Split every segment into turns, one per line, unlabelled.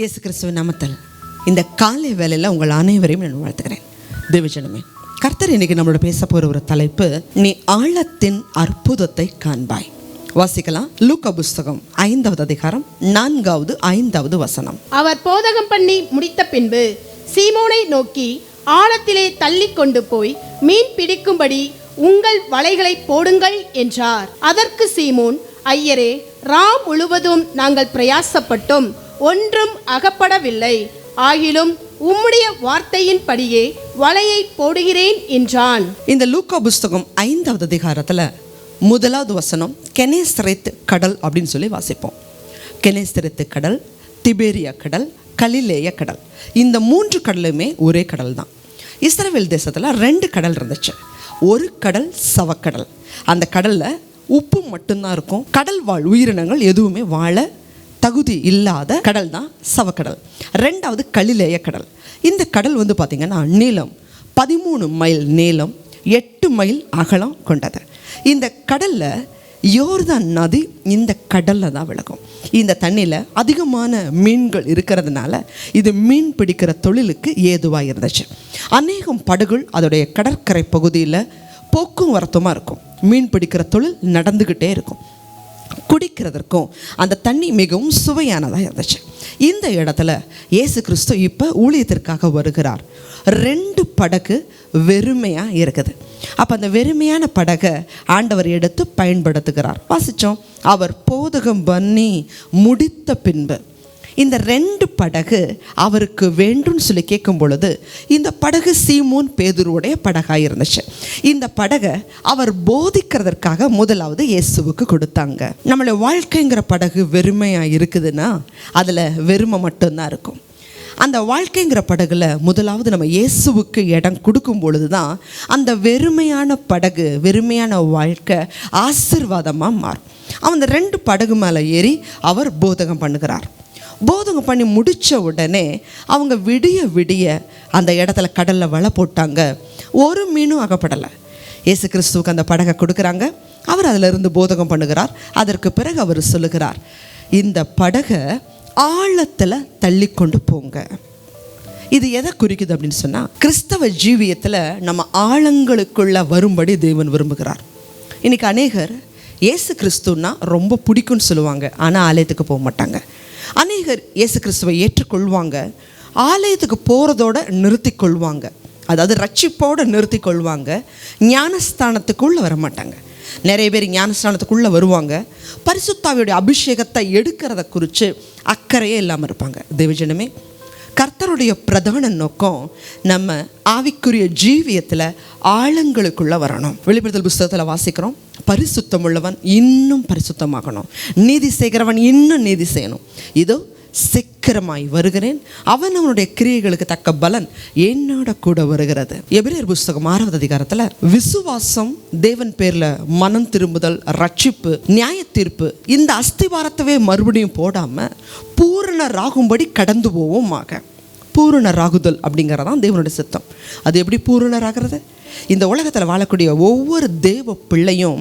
இயேசு கிறிஸ்துவ நாமத்தில் இந்த காலை வேலையில் உங்கள் அனைவரையும் நான் வாழ்த்துகிறேன் தேவஜனமே கர்த்தர் இன்னைக்கு நம்மளோட பேச போகிற ஒரு தலைப்பு நீ ஆழத்தின் அற்புதத்தை காண்பாய் வாசிக்கலாம் லூக்க புஸ்தகம் ஐந்தாவது அதிகாரம் நான்காவது ஐந்தாவது வசனம்
அவர் போதகம் பண்ணி முடித்த பின்பு சீமோனை நோக்கி ஆழத்திலே தள்ளி கொண்டு போய் மீன் பிடிக்கும்படி உங்கள் வலைகளை போடுங்கள் என்றார் அதற்கு சீமோன் ஐயரே ராம் முழுவதும் நாங்கள் பிரயாசப்பட்டோம் ஒன்றும் அகப்படவில்லை ஆகிலும் உம்முடைய வார்த்தையின்படியே வலையை போடுகிறேன் என்றான்
இந்த லூக்கா புஸ்தகம் ஐந்தாவது அதிகாரத்தில் முதலாவது வசனம் கெனேஸ்திரைத்து கடல் அப்படின்னு சொல்லி வாசிப்போம் கெனேஸ்திரைத்து கடல் திபேரியா கடல் கலிலேய கடல் இந்த மூன்று கடலுமே ஒரே கடல் தான் இஸ்ரேல் தேசத்தில் ரெண்டு கடல் இருந்துச்சு ஒரு கடல் சவக்கடல் அந்த கடலில் உப்பு மட்டும்தான் இருக்கும் கடல் வாழ் உயிரினங்கள் எதுவுமே வாழ தகுதி இல்லாத கடல் தான் சவக்கடல் ரெண்டாவது கலிலேய கடல் இந்த கடல் வந்து பார்த்திங்கன்னா நீளம் பதிமூணு மைல் நீளம் எட்டு மைல் அகலம் கொண்டது இந்த கடலில் யோர்தான் நதி இந்த கடலில் தான் விளக்கும் இந்த தண்ணியில் அதிகமான மீன்கள் இருக்கிறதுனால இது மீன் பிடிக்கிற தொழிலுக்கு ஏதுவாக இருந்துச்சு அநேகம் படகுகள் அதோடைய கடற்கரை பகுதியில் போக்குவரத்துமாக இருக்கும் மீன் பிடிக்கிற தொழில் நடந்துக்கிட்டே இருக்கும் குடிக்கிறதற்கும் அந்த தண்ணி மிகவும் சுவையானதாக இருந்துச்சு இந்த இடத்துல இயேசு கிறிஸ்து இப்போ ஊழியத்திற்காக வருகிறார் ரெண்டு படகு வெறுமையாக இருக்குது அப்போ அந்த வெறுமையான படகை ஆண்டவர் எடுத்து பயன்படுத்துகிறார் வாசித்தோம் அவர் போதகம் பண்ணி முடித்த பின்பு இந்த ரெண்டு படகு அவருக்கு வேண்டும்னு சொல்லி கேட்கும் பொழுது இந்த படகு சீமூன் பேதுருவுடைய படகாக இருந்துச்சு இந்த படகை அவர் போதிக்கிறதற்காக முதலாவது இயேசுவுக்கு கொடுத்தாங்க நம்மளோட வாழ்க்கைங்கிற படகு வெறுமையாக இருக்குதுன்னா அதில் வெறுமை மட்டும்தான் இருக்கும் அந்த வாழ்க்கைங்கிற படகுல முதலாவது நம்ம இயேசுவுக்கு இடம் கொடுக்கும் பொழுது தான் அந்த வெறுமையான படகு வெறுமையான வாழ்க்கை ஆசிர்வாதமாக மாறும் அவன் ரெண்டு படகு மேலே ஏறி அவர் போதகம் பண்ணுகிறார் போதகம் பண்ணி முடித்த உடனே அவங்க விடிய விடிய அந்த இடத்துல கடலில் வலை போட்டாங்க ஒரு மீனும் அகப்படலை இயேசு கிறிஸ்துவுக்கு அந்த படகை கொடுக்குறாங்க அவர் அதிலிருந்து போதகம் பண்ணுகிறார் அதற்கு பிறகு அவர் சொல்லுகிறார் இந்த படகை ஆழத்தில் தள்ளி கொண்டு போங்க இது எதை குறிக்குது அப்படின்னு சொன்னால் கிறிஸ்தவ ஜீவியத்தில் நம்ம ஆழங்களுக்குள்ளே வரும்படி தேவன் விரும்புகிறார் இன்றைக்கி அநேகர் இயேசு கிறிஸ்துன்னா ரொம்ப பிடிக்கும்னு சொல்லுவாங்க ஆனால் ஆலயத்துக்கு போக மாட்டாங்க அநேகர் இயேசு கிறிஸ்துவை ஏற்றுக்கொள்வாங்க ஆலயத்துக்கு போகிறதோட நிறுத்தி கொள்வாங்க அதாவது ரட்சிப்போடு நிறுத்தி கொள்வாங்க ஞானஸ்தானத்துக்குள்ளே வர மாட்டாங்க நிறைய பேர் ஞானஸ்தானத்துக்குள்ளே வருவாங்க பரிசுத்தாவியுடைய அபிஷேகத்தை எடுக்கிறத குறித்து அக்கறையே இல்லாமல் இருப்பாங்க தேவஜனமே கர்த்தருடைய பிரதான நோக்கம் நம்ம ஆவிக்குரிய ஜீவியத்தில் ஆழங்களுக்குள்ளே வரணும் வெளிப்படுத்தல் புஸ்தகத்தில் வாசிக்கிறோம் பரிசுத்தம் உள்ளவன் இன்னும் பரிசுத்தமாகணும் நீதி செய்கிறவன் இன்னும் நீதி செய்யணும் இதோ சீக்கிரமாய் வருகிறேன் அவன் அவனுடைய கிரியைகளுக்கு தக்க பலன் என்னோட கூட வருகிறது எபிரேர் புஸ்தகம் ஆறாவது அதிகாரத்தில் விசுவாசம் தேவன் பேரில் மனம் திரும்புதல் ரட்சிப்பு நியாய தீர்ப்பு இந்த அஸ்திவாரத்தவே மறுபடியும் போடாமல் பூரணராகும்படி கடந்து போவோம் ஆக அப்படிங்கிறது அப்படிங்கிறதான் தேவனுடைய சித்தம் அது எப்படி பூரணராகிறது இந்த உலகத்தில் வாழக்கூடிய ஒவ்வொரு தேவ பிள்ளையும்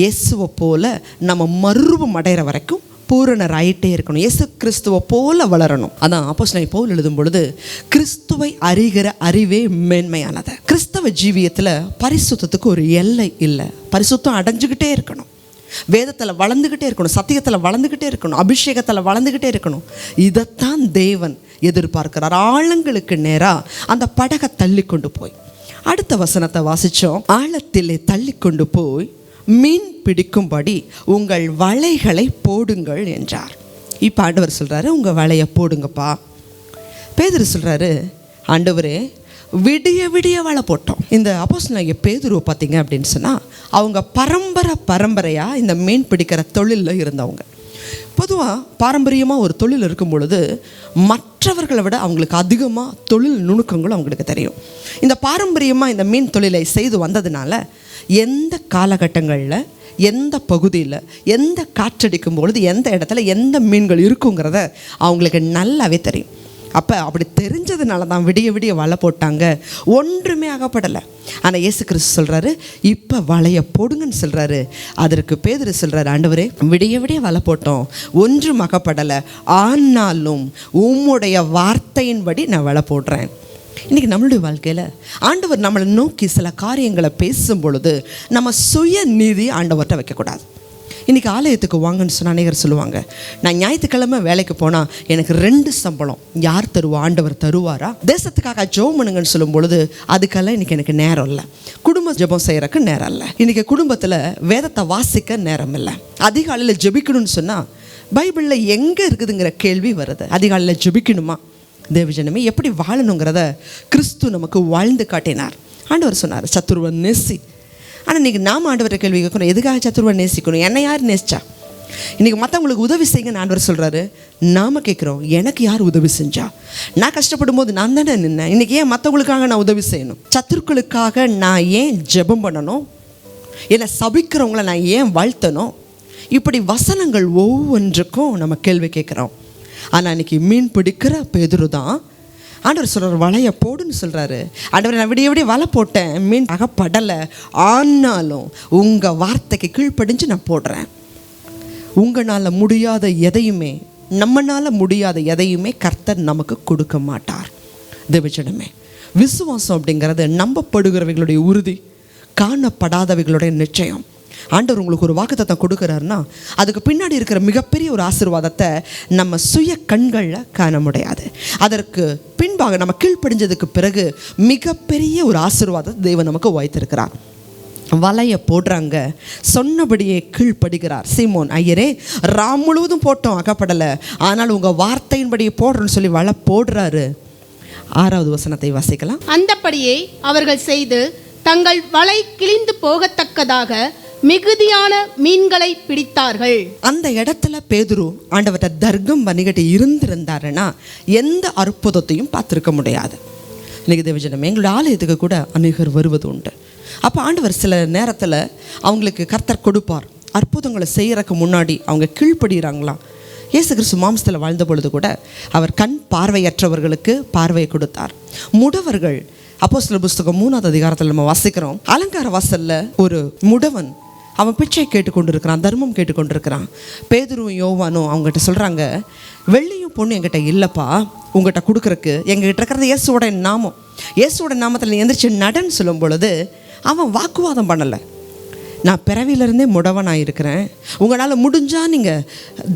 இயேசுவை போல நம்ம மருவம் அடைகிற வரைக்கும் பூரணராயிட்டே இருக்கணும் இயேசு கிறிஸ்துவை போல வளரணும் அதான் அப்போ போல் எழுதும் பொழுது கிறிஸ்துவை அறிகிற அறிவே மேன்மையானது கிறிஸ்தவ ஜீவியத்தில் பரிசுத்தத்துக்கு ஒரு எல்லை இல்லை பரிசுத்தம் அடைஞ்சுக்கிட்டே இருக்கணும் வேதத்தில் வளர்ந்துக்கிட்டே இருக்கணும் சத்தியத்தில் வளர்ந்துக்கிட்டே இருக்கணும் அபிஷேகத்தில் வளர்ந்துக்கிட்டே இருக்கணும் இதைத்தான் தேவன் எதிர்பார்க்கிறார் ஆழங்களுக்கு நேராக அந்த படகை தள்ளி கொண்டு போய் அடுத்த வசனத்தை வாசித்தோம் ஆழத்திலே தள்ளி கொண்டு போய் மீன் பிடிக்கும்படி உங்கள் வலைகளை போடுங்கள் என்றார் இப்போ ஆண்டவர் சொல்கிறாரு உங்கள் வலையை போடுங்கப்பா பேதர் சொல்கிறாரு ஆண்டவரே விடிய விடிய வலை போட்டோம் இந்த அப்போஸ்னாகிய பேதுருவை பார்த்தீங்க அப்படின்னு சொன்னால் அவங்க பரம்பரை பரம்பரையாக இந்த மீன் பிடிக்கிற தொழிலில் இருந்தவங்க பொதுவாக பாரம்பரியமாக ஒரு தொழில் இருக்கும் பொழுது மற்றவர்களை விட அவங்களுக்கு அதிகமாக தொழில் நுணுக்கங்களும் அவங்களுக்கு தெரியும் இந்த பாரம்பரியமாக இந்த மீன் தொழிலை செய்து வந்ததுனால எந்த காலகட்டங்களில் எந்த பகுதியில் எந்த காற்றடிக்கும் பொழுது எந்த இடத்துல எந்த மீன்கள் இருக்குங்கிறத அவங்களுக்கு நல்லாவே தெரியும் அப்போ அப்படி தெரிஞ்சதுனால தான் விடிய விடிய வலை போட்டாங்க ஒன்றுமே ஆகப்படலை ஆனால் இயேசு கிறிஸ்து சொல்கிறாரு இப்போ வலையை போடுங்கன்னு சொல்கிறாரு அதற்கு பேதர் சொல்கிறாரு ஆண்டவரே விடிய விடிய வலை போட்டோம் ஒன்றும் அகப்படலை ஆனாலும் உம்முடைய வார்த்தையின்படி நான் வலை போடுறேன் இன்றைக்கி நம்மளுடைய வாழ்க்கையில் ஆண்டவர் நம்மளை நோக்கி சில காரியங்களை பேசும் பொழுது நம்ம சுய நீதி ஆண்டவர்கிட்ட வைக்கக்கூடாது இன்றைக்கி ஆலயத்துக்கு வாங்கன்னு சொன்னால் அநேகர் சொல்லுவாங்க நான் ஞாயிற்றுக்கிழமை வேலைக்கு போனால் எனக்கு ரெண்டு சம்பளம் யார் தருவா ஆண்டவர் தருவாரா தேசத்துக்காக ஜோம் பண்ணுங்கன்னு சொல்லும் பொழுது அதுக்கெல்லாம் இன்றைக்கி எனக்கு நேரம் இல்லை குடும்ப ஜபம் செய்கிறக்கு நேரம் இல்லை இன்றைக்கி குடும்பத்தில் வேதத்தை வாசிக்க நேரம் இல்லை அதிகாலையில் ஜபிக்கணும்னு சொன்னால் பைபிளில் எங்கே இருக்குதுங்கிற கேள்வி வருது அதிகாலையில் ஜபிக்கணுமா தேவஜனமே எப்படி வாழணுங்கிறத கிறிஸ்து நமக்கு வாழ்ந்து காட்டினார் ஆண்டவர் சொன்னார் சத்துருவன் நேசி ஆனால் இன்றைக்கி நாம் ஆண்டவரை கேள்வி கேட்கணும் எதுக்காக சத்துருவன் நேசிக்கணும் என்னை யார் நேசிச்சா இன்றைக்கி மற்றவங்களுக்கு உதவி செய்யுங்க ஆண்டவர் சொல்கிறாரு நாம் கேட்குறோம் எனக்கு யார் உதவி செஞ்சா நான் கஷ்டப்படும் போது நான் தானே நின்னேன் இன்றைக்கி ஏன் மற்றவங்களுக்காக நான் உதவி செய்யணும் சத்துருக்களுக்காக நான் ஏன் ஜெபம் பண்ணணும் என்னை சபிக்கிறவங்கள நான் ஏன் வாழ்த்தணும் இப்படி வசனங்கள் ஒவ்வொன்றுக்கும் நம்ம கேள்வி கேட்குறோம் ஆனால் இன்னைக்கு மீன் பிடிக்கிற பெதுரு தான் ஆண்டவர் சொல்கிறார் வலையை போடுன்னு சொல்கிறாரு ஆண்டவர் நான் விடிய விடிய வலை போட்டேன் மீன் அகப்படலை ஆனாலும் உங்கள் வார்த்தைக்கு கீழ்ப்படிஞ்சு நான் போடுறேன் உங்களால் முடியாத எதையுமே நம்மளால் முடியாத எதையுமே கர்த்தர் நமக்கு கொடுக்க மாட்டார் தேவச்சனமே விசுவாசம் அப்படிங்கிறது நம்பப்படுகிறவர்களுடைய உறுதி காணப்படாதவைகளுடைய நிச்சயம் ஆண்டவர் உங்களுக்கு ஒரு வாக்குத்தத்தை கொடுக்குறாருன்னா அதுக்கு பின்னாடி இருக்கிற மிகப்பெரிய ஒரு ஆசிர்வாதத்தை நம்ம சுய கண்களில் காண முடியாது அதற்கு பின்பாக நம்ம கீழ்ப்படிஞ்சதுக்கு பிறகு மிகப்பெரிய ஒரு ஆசிர்வாதத்தை தெய்வம் நமக்கு வாய்த்திருக்கிறார் வலையை போடுறாங்க சொன்னபடியே கீழ்ப்படுகிறார் சீமோன் ஐயரே ராம் முழுவதும் போட்டோம் அகப்படலை ஆனால் உங்கள் வார்த்தையின்படியே போடுறோன்னு சொல்லி வலை போடுறாரு ஆறாவது வசனத்தை வாசிக்கலாம்
அந்தபடியே அவர்கள் செய்து தங்கள் வலை கிழிந்து போகத்தக்கதாக மிகுதியான மீன்களை பிடித்தார்கள்
அந்த இடத்துல பேதுரு ஆண்டவர்கிட்ட தர்க்கம் பண்ணிக்கிட்டு இருந்திருந்தாருன்னா எந்த அற்புதத்தையும் பார்த்துருக்க முடியாது இன்னைக்கு தேவஜனம் எங்களுடைய ஆலயத்துக்கு கூட அநேகர் வருவது உண்டு அப்போ ஆண்டவர் சில நேரத்தில் அவங்களுக்கு கர்த்தர் கொடுப்பார் அற்புதங்களை செய்கிறக்கு முன்னாடி அவங்க கீழ்ப்படுகிறாங்களாம் இயேசு கிறிஸ்து மாம்சத்தில் வாழ்ந்த பொழுது கூட அவர் கண் பார்வையற்றவர்களுக்கு பார்வையை கொடுத்தார் முடவர்கள் அப்போ சில புஸ்தகம் மூணாவது அதிகாரத்தில் நம்ம வாசிக்கிறோம் அலங்கார வாசலில் ஒரு முடவன் அவன் பிச்சை கேட்டுக்கொண்டிருக்கிறான் தர்மம் கேட்டுக்கொண்டிருக்கிறான் பேதுருவும் யோவானும் அவங்ககிட்ட சொல்கிறாங்க வெள்ளியும் பொண்ணு எங்கிட்ட இல்லைப்பா உங்கள்கிட்ட கொடுக்குறக்கு எங்ககிட்ட இருக்கிறது இயேசுவோட நாமம் இயேசுவோட நாமத்தில் எந்திரிச்சு நடன் சொல்லும் பொழுது அவன் வாக்குவாதம் பண்ணலை நான் பிறவியிலேருந்தே முடவனாக இருக்கிறேன் உங்களால் முடிஞ்சால் நீங்கள்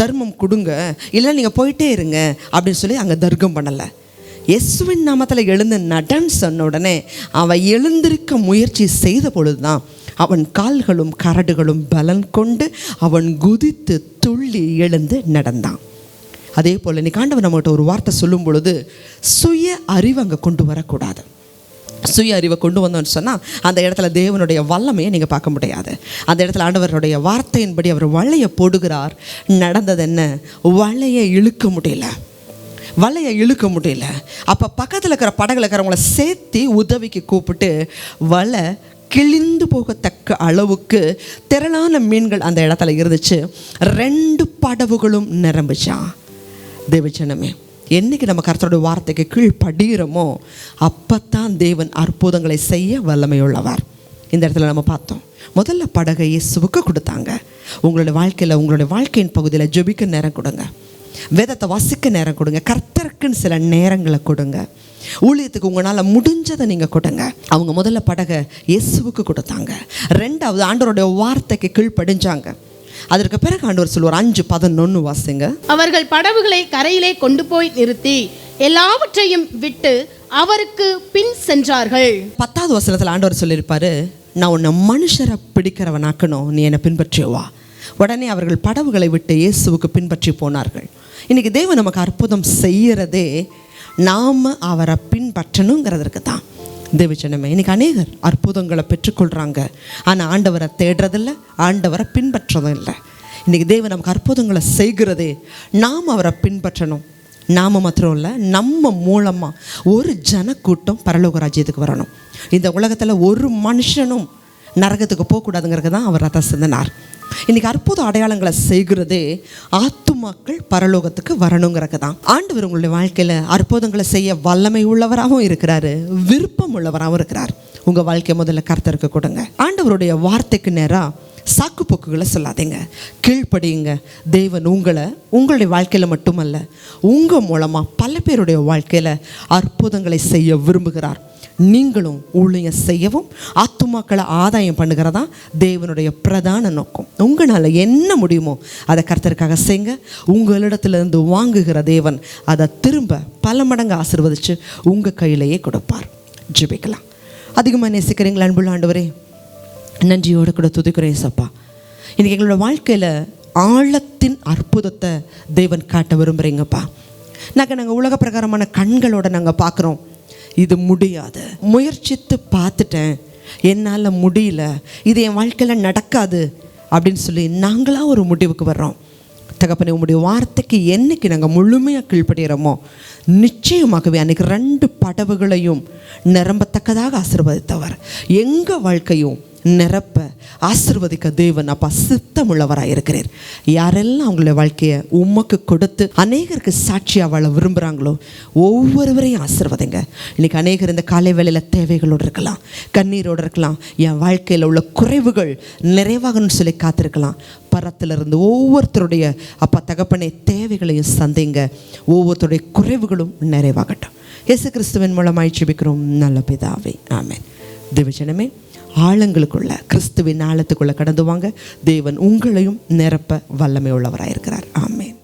தர்மம் கொடுங்க இல்லை நீங்கள் போயிட்டே இருங்க அப்படின்னு சொல்லி அங்கே தர்க்கம் பண்ணலை யேசுவின் நாமத்தில் எழுந்த நடன் சொன்ன உடனே அவன் எழுந்திருக்க முயற்சி செய்த பொழுது தான் அவன் கால்களும் கரடுகளும் பலன் கொண்டு அவன் குதித்து துள்ளி எழுந்து நடந்தான் அதே போல் நீ காண்டவன் நம்மகிட்ட ஒரு வார்த்தை சொல்லும் பொழுது சுய அறிவு அங்கே கொண்டு வரக்கூடாது சுய அறிவை கொண்டு வந்தோம்னு சொன்னால் அந்த இடத்துல தேவனுடைய வல்லமையை நீங்கள் பார்க்க முடியாது அந்த இடத்துல ஆண்டவருடைய வார்த்தையின்படி அவர் வலையை போடுகிறார் நடந்தது என்ன வலையை இழுக்க முடியல வலையை இழுக்க முடியல அப்போ பக்கத்தில் இருக்கிற படகுல இருக்கிறவங்கள சேர்த்து உதவிக்கு கூப்பிட்டு வலை கிழிந்து போகத்தக்க அளவுக்கு திரளான மீன்கள் அந்த இடத்துல இருந்துச்சு ரெண்டு படவுகளும் நிரம்பிச்சான் தேவச்சனமே என்றைக்கு நம்ம கருத்தோட வார்த்தைக்கு கீழ்படுகிறோமோ அப்போத்தான் தேவன் அற்புதங்களை செய்ய வல்லமையுள்ளவர் இந்த இடத்துல நம்ம பார்த்தோம் முதல்ல படகை இயேசுவுக்கு கொடுத்தாங்க உங்களுடைய வாழ்க்கையில் உங்களுடைய வாழ்க்கையின் பகுதியில் ஜெபிக்க நேரம் கொடுங்க விதத்தை வசிக்க நேரம் கொடுங்க கர்த்தருக்குன்னு சில நேரங்களை கொடுங்க ஊழியத்துக்கு உங்களால் முடிஞ்சதை நீங்கள் கொடுங்க அவங்க முதல்ல படகை இயேசுவுக்கு கொடுத்தாங்க ரெண்டாவது ஆண்டவருடைய வார்த்தைக்கு கீழ்ப்படிஞ்சாங்க அதற்கு பிறகு ஆண்டவர் சொல்லுவார் அஞ்சு பதினொன்று வாசிங்க
அவர்கள் படவுகளை கரையிலே கொண்டு போய் நிறுத்தி எல்லாவற்றையும் விட்டு அவருக்கு பின் சென்றார்கள்
பத்தாவது வசனத்தில் ஆண்டவர் சொல்லியிருப்பாரு நான் உன்னை மனுஷரை பிடிக்கிறவனாக்கணும் நீ என்னை பின்பற்றியவா உடனே அவர்கள் படவுகளை விட்டு இயேசுவுக்கு பின்பற்றி போனார்கள் இன்றைக்கி தெய்வம் நமக்கு அற்புதம் செய்கிறதே நாம் அவரை பின்பற்றணுங்கிறதற்கு தான் தேவச்சனமே இன்றைக்கி அநேகர் அற்புதங்களை பெற்றுக்கொள்கிறாங்க ஆனால் ஆண்டவரை தேடுறதில்ல ஆண்டவரை பின்பற்றதும் இல்லை இன்றைக்கி தேவன் நமக்கு அற்புதங்களை செய்கிறதே நாம் அவரை பின்பற்றணும் நாம் மாத்திரம் இல்லை நம்ம மூலமாக ஒரு ஜனக்கூட்டம் பரலோக ராஜ்யத்துக்கு வரணும் இந்த உலகத்தில் ஒரு மனுஷனும் நரகத்துக்கு போகக்கூடாதுங்கிறது தான் அவர் ரத்த சிந்தனார் இன்றைக்கி அற்புத அடையாளங்களை செய்கிறதே ஆத்ம ஆன்மாக்கள் பரலோகத்துக்கு வரணுங்கிறது தான் ஆண்டவர் உங்களுடைய வாழ்க்கையில் அற்புதங்களை செய்ய வல்லமை உள்ளவராகவும் இருக்கிறாரு விருப்பம் உள்ளவராகவும் இருக்கிறார் உங்கள் வாழ்க்கை முதல்ல கருத்தருக்கு கொடுங்க ஆண்டவருடைய வார்த்தைக்கு நேராக சாக்கு போக்குகளை சொல்லாதீங்க கீழ்ப்படியுங்க தேவன் உங்களை உங்களுடைய வாழ்க்கையில் மட்டுமல்ல உங்கள் மூலமாக பல பேருடைய வாழ்க்கையில் அற்புதங்களை செய்ய விரும்புகிறார் நீங்களும் ஊழியம் செய்யவும் ஆத்துமாக்களை ஆதாயம் பண்ணுகிறதா தேவனுடைய பிரதான நோக்கம் உங்களால் என்ன முடியுமோ அதை கருத்தருக்காக செய்ங்க உங்களிடத்துலேருந்து வாங்குகிற தேவன் அதை திரும்ப பல மடங்கு ஆசிர்வதித்து உங்கள் கையிலேயே கொடுப்பார் ஜிபிக்கலாம் அதிகமாக நேசிக்கிறீங்களா அன்புள்ள ஆண்டவரே நன்றியோடு கூட துதிக்கிறேன் சப்பா இன்றைக்கி எங்களோட வாழ்க்கையில் ஆழத்தின் அற்புதத்தை தேவன் காட்ட விரும்புகிறீங்கப்பா நாங்கள் நாங்கள் உலக பிரகாரமான கண்களோட நாங்கள் பார்க்குறோம் இது முடியாது முயற்சித்து பார்த்துட்டேன் என்னால் முடியல இது என் வாழ்க்கையில் நடக்காது அப்படின்னு சொல்லி நாங்களாக ஒரு முடிவுக்கு வர்றோம் தகப்பனை உங்களுடைய வார்த்தைக்கு என்னைக்கு நாங்கள் முழுமையாக கீழ்படுகிறோமோ நிச்சயமாகவே அன்றைக்கி ரெண்டு படவுகளையும் நிரம்பத்தக்கதாக ஆசிர்வதித்தவர் எங்கள் வாழ்க்கையும் நிரப்ப ஆசிர்வதிக்க தேவன் அப்பா சித்தம் உள்ளவராக இருக்கிறார் யாரெல்லாம் அவங்களுடைய வாழ்க்கையை உமக்கு கொடுத்து அநேகருக்கு சாட்சியாக வாழ விரும்புகிறாங்களோ ஒவ்வொருவரையும் ஆசிர்வதிங்க இன்றைக்கி அநேகர் இந்த காலை வேலையில் தேவைகளோடு இருக்கலாம் கண்ணீரோடு இருக்கலாம் என் வாழ்க்கையில் உள்ள குறைவுகள் நிறைவாகணும்னு சொல்லி காத்திருக்கலாம் பரத்திலிருந்து ஒவ்வொருத்தருடைய அப்பா தகப்பனை தேவைகளையும் சந்திங்க ஒவ்வொருத்தருடைய குறைவுகளும் நிறைவாகட்டும் இயேசு கிறிஸ்துவின் மூலமாய் ஜெபிக்கிறோம் நல்ல பிதாவை ஆமேன் தேவஜனமே ஆழங்களுக்குள்ள கிறிஸ்துவின் ஆழத்துக்குள்ளே கடந்து வாங்க தேவன் உங்களையும் நிரப்ப வல்லமை உள்ளவராயிருக்கிறார் ஆமேன்